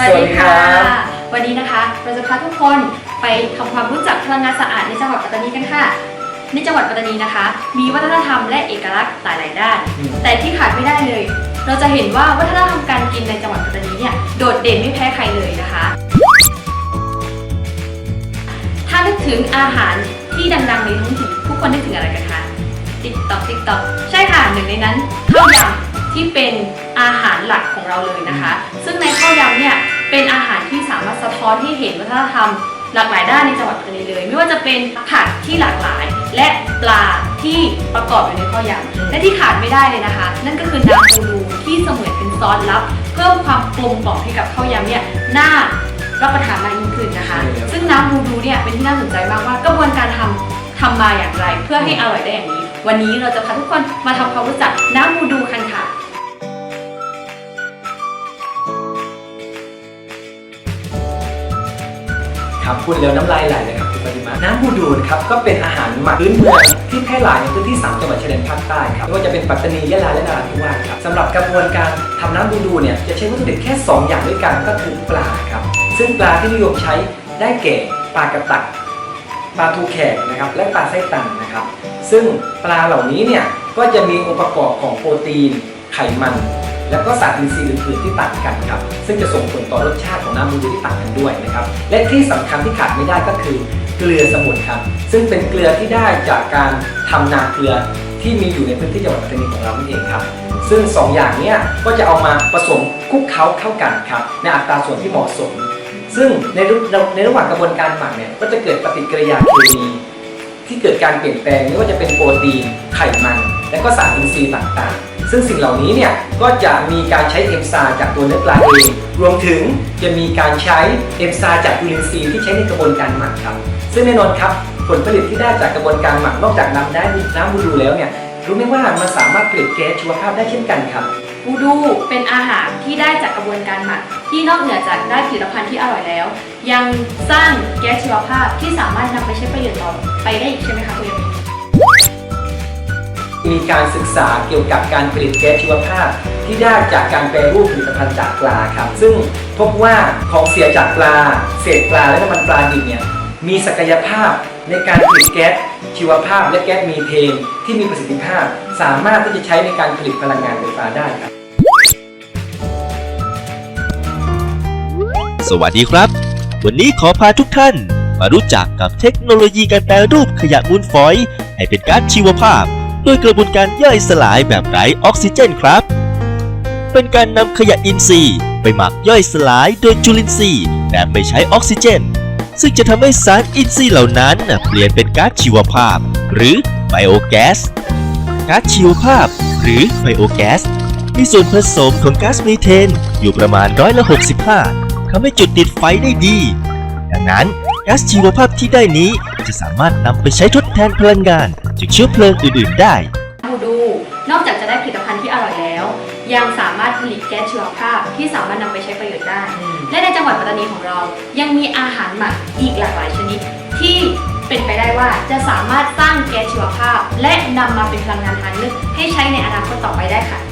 สวัสดีค่ะสวัสดีครับวันนี้นะคะเราจะพาทุกคนไปทำความรู้จักพลังงานสะอาดในจังหวัดปัตตานีกันค่ะ ในจังหวัดปัตตานีนะคะ มีวัฒนธรรมและเอกลักษณ์หลายๆด้าน อืม แต่ที่ขาดไม่ได้เลย เราจะเห็นว่าวัฒนธรรมการกินในจังหวัดปัตตานีเนี่ยโดดเด่นไม่แพ้ใครเลยนะคะ ถ้านึกถึงอาหารที่ดังๆในท้องถิ่นทุกคนนึกถึงอะไรกันคะติ๊กต็อกติ๊กต็อกใช่ค่ะหนึ่งในนั้นข้าวยำที่เป็นอาหารหลักของเราเลยนะคะ ซึ่งในข้าวยำเนี่ย เป็นอาหารที่สามารถสะท้อนให้เห็นวัฒนธรรมหลากหลายด้านในจังหวัดปัตตานีเลย ไม่ว่าจะเป็นผักที่หลากหลาย และปลาที่ประกอบอยู่ในข้าวยำและที่ขาดไม่ได้เลยนะคะ นั่นก็คือน้ำปูรูที่เสมือนเป็นซอสลับ เพิ่มความกลมกล่อมให้กับข้าวยำเนี่ยน่ารับประทานมากยิ่งขึ้นนะคะใช่ครับซึ่งน้ำบูดูเนี่ยเป็นที่น่าสนใจมากว่ากระบวนการทำทำมาอย่างไร เพื่อให้อร่อยได้อย่างนี้ วันนี้เราจะพาทุกคนมาทำความรู้จักน้ำบูดูกัน ค่ะครับพูดแล้วน้ำลายไหลเลยครับคุณปฏิมาน้ำบูดูนะครับก็เป็นอาหารหมักพื้นเมืองที่แพร่หลายในพื้นที่สามจังหวัดชายแดนภาคใต้ครับไม่ว่าจะเป็นปัตตานียะลาและนราธิวาสครับสำหรับกระบวนการทำน้ำบูดูเนี่ยจะใช้วัตถุดิบแค่ 2 อย่างด้วยกันก็คือปลาครับซึ่งปลาที่นิยมใช้ได้แก่ปลากระตักปลาทูแขกนะครับและปลาไส้ตันนะครับ ซึ่งปลาเหล่านี้เนี่ยก็จะมีองค์ประกอบของโปรตีนไขมัน และก็สารอินทรีย์อื่นๆที่ต่างกันครับ ซึ่งจะส่งผลต่อรสชาติของน้ำมูดูที่ต่างกันด้วยนะครับ และที่สำคัญที่ขาดไม่ได้ก็คือเกลือสมุนครับ ซึ่งเป็นเกลือที่ได้จากการทำนาเกลือที่มีอยู่ในพื้นที่จังหวัดปัตตานีของเรานั่นเองครับ ซึ่งสองอย่างนี้ก็จะเอามาผสมคลุกเคล้าเข้ากันครับในอัตราส่วนที่เหมาะสม ซึ่งในระในระหว่างกระบวนการหมักเนี่ยก็จะเกิดปฏิกิริยาเคมีที่เกิดการเปลี่ยนแปลงไม่ว่าจะเป็นโปรตีนไขมัน และก็สารอินทรีย์ต่างๆ ซึ่งสิ่งเหล่านี้เนี่ยก็จะมีการใช้เอนไซม์จากตัวเนื้อปลาเองรวมถึงจะมีการใช้เอนไซม์จากจุลินทรีย์ที่ใช้ในกระบวนการหมักครับ ซึ่งแน่นอนครับผลผลิตที่ได้จากกระบวนการหมักนอกจากน้ำได้น้ำบูดูแล้วเนี่ยรู้ไหมว่ามันสามารถผลิตแก๊สชีวภาพได้เช่นกันครับบูดูเป็นอาหารที่ได้จากกระบวนการหมัก ที่นอกเหนือจากได้ผลิตภัณฑ์ที่อร่อยแล้ว ยังสร้างแก๊สชีวภาพที่สามารถนำไปใช้ประโยชน์ต่อไปได้อีกใช่ไหมคะคุณยมิ มีการศึกษาเกี่ยวกับการผลิตแก๊สชีวภาพ ที่ได้จากการแปรรูปผลิตภัณฑ์จากปลาครับ ซึ่งพบว่าของเสียจากปลา เศษปลาและน้ำมันปลาดิบเนี่ยมีศักยภาพในการผลิตแก๊สชีวภาพ และแก๊สมีเทนที่มีประสิทธิภาพ สามารถที่จะใช้ในการผลิตพลังงานไฟฟ้าได้ครับ สวัสดีครับ วันนี้ขอพาทุกท่าน มารู้จักกับเทคโนโลยีการแปรรูปขยะมูลฝอย ให้เป็นก๊าซชีวภาพ โดยกระบวนการย่อยสลายแบบไร้ออกซิเจนครับ เป็นการนำขยะอินทรีย์ไปหมักย่อยสลายโดยจุลินทรีย์แบบไม่ใช้ออกซิเจน ซึ่งจะทำให้สารอินทรีย์เหล่านั้นเปลี่ยนเป็นก๊าซชีวภาพ หรือไบโอแก๊สก๊าซชีวภาพ หรือไบโอแก๊สมีส่วนผสมของก๊าซมีเทนอยู่ประมาณร้อยละ65ทำให้จุดติดไฟได้ดี ดังนั้นก๊าซชีวภาพที่ได้นี้จะสามารถนำไปใช้ทดแทนพลังงาน จากเชื้อเพลิงอื่นๆได้บูดู นอกจากจะได้ผลิตภัณฑ์ที่อร่อยแล้ว ยังสามารถผลิตแก๊สชีวภาพที่สามารถนำไปใช้ประโยชน์ได้ และในจังหวัดปัตตานีของเรา ยังมีอาหารหมักอีกหลากหลายชนิด ที่เป็นไปได้ว่าจะสามารถสร้างแก๊สชีวภาพ และนำมาเป็นพลังงานทางเลือกให้ใช้ในอนาคตต่อไปได้ค่ะ